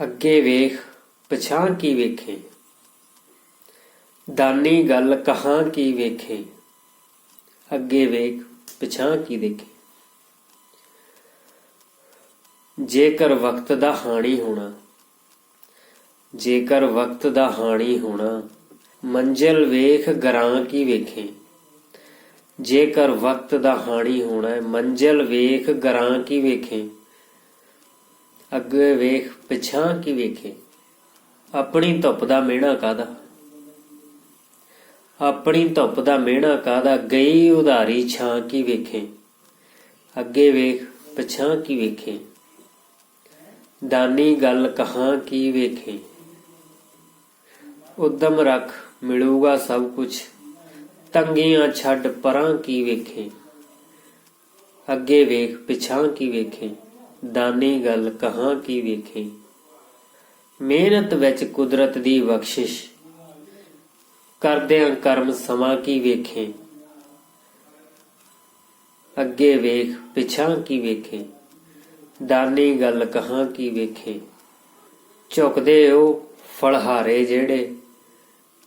ਅੱਗੇ ਵੇਖ ਪਛਾਂ ਕੀ ਵੇਖੇ? ਦਾਨੀ ਗੱਲ ਕਹਾਂ ਕੀ ਵੇਖੇ? ਅੱਗੇ ਵੇਖ ਪਛਾਂ ਕੀ ਦੇਖੇ? ਜੇਕਰ ਵਕਤ ਦਾ ਹਾਣੀ ਹੋਣਾ, ਜੇਕਰ ਵਕਤ ਦਾ ਹਾਣੀ ਹੋਣਾ, ਮੰਜ਼ਿਲ ਵੇਖ ਗਰਾਂ ਕੀ ਵੇਖੇ? ਜੇਕਰ ਵਕਤ ਦਾ ਹਾਣੀ ਹੋਣਾ, ਮੰਜ਼ਿਲ ਵੇਖ ਗਰਾਂ ਕੀ ਵੇਖੇ? ਅੱਗੇ ਵੇਖ ਪਿਛਾਂ ਕੀ ਵੇਖੇ? ਆਪਣੀ ਧੁੱਪ ਦਾ ਮਿਹਣਾ ਕਾਦਾ ਆਪਣੀ ਧੁੱਪ ਦਾ ਮਿਹਣਾ ਕਾਦਾ ਗਈ ਉਧਾਰੀ ਛਾਂ ਕੀ ਵੇਖੇ? ਅੱਗੇ ਵੇਖ ਪਿਛਾਂ ਕੀ ਵੇਖੇ? ਦਾਨੀ ਗੱਲ ਕਹਾਂ ਕੀ ਵੇਖੇ? ਉਦਮ ਰੱਖ, ਮਿਲੂਗਾ ਸਭ ਕੁਝ ਤੰਗੀਆਂ ਛੱਡ ਪਰਾਂ ਕੀ ਵੇਖੇ? ਅੱਗੇ ਵੇਖ ਪਿਛਾਂ ਕੀ ਵੇਖੇ? ਦਾਨੀ ਗੱਲ ਕਹਾਂ ਕੀ ਵੇਖੇ? ਮਿਹਨਤ ਵਿੱਚ ਕੁਦਰਤ ਦੀ ਬਖਸ਼ਿਸ਼। ਕਰਦਿਆਂ ਕਰਮ ਸਮਾਂ ਕੀ ਵੇਖੇ? ਅੱਗੇ ਵੇਖ ਪਿਛਾਂ ਕੀ ਵੇਖੇ? ਦਾਨੀ ਗੱਲ ਕਹਾਂ ਕੀ ਵੇਖੇ? ਝੁਕਦੇ ਉਹ ਫਲਹਾਰੇ ਜਿਹੜੇ?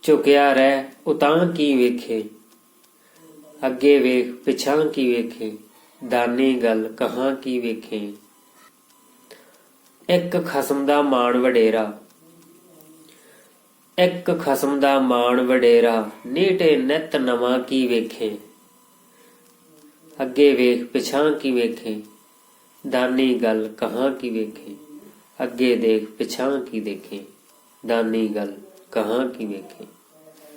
ਝੁਕਿਆ ਰਹਿ ਉਤਾਂ ਕੀ ਵੇਖੇ? ਅੱਗੇ ਵੇਖ ਪਿਛਾਂ ਕੀ ਵੇਖੇ? ਦਾਨੀ ਗੱਲ ਕਹਾਂ ਕੀ ਵੇਖੇ? ਇੱਕ ਖਸਮ ਦਾ ਮਾਣ ਵਡੇਰਾ। ਇੱਕ ਖਸਮ ਦਾ ਮਾਣ ਵਡੇਰਾ, ਨੀਟੇ ਨਿਤ ਨਵਾਂ ਕੀ ਵੇਖੇ? ਅੱਗੇ ਵੇਖ ਪਿਛਾਂ ਕੀ ਵੇਖੇ? ਦਾਨੀ ਗੱਲ ਕਹਾਂ ਕੀ ਵੇਖੇ? ਅੱਗੇ ਦੇਖ ਪਿਛਾਂ ਕੀ ਦੇਖੇ? ਦਾਨੀ ਗੱਲ ਕਹਾਂ ਕੀ ਵੇਖੇ?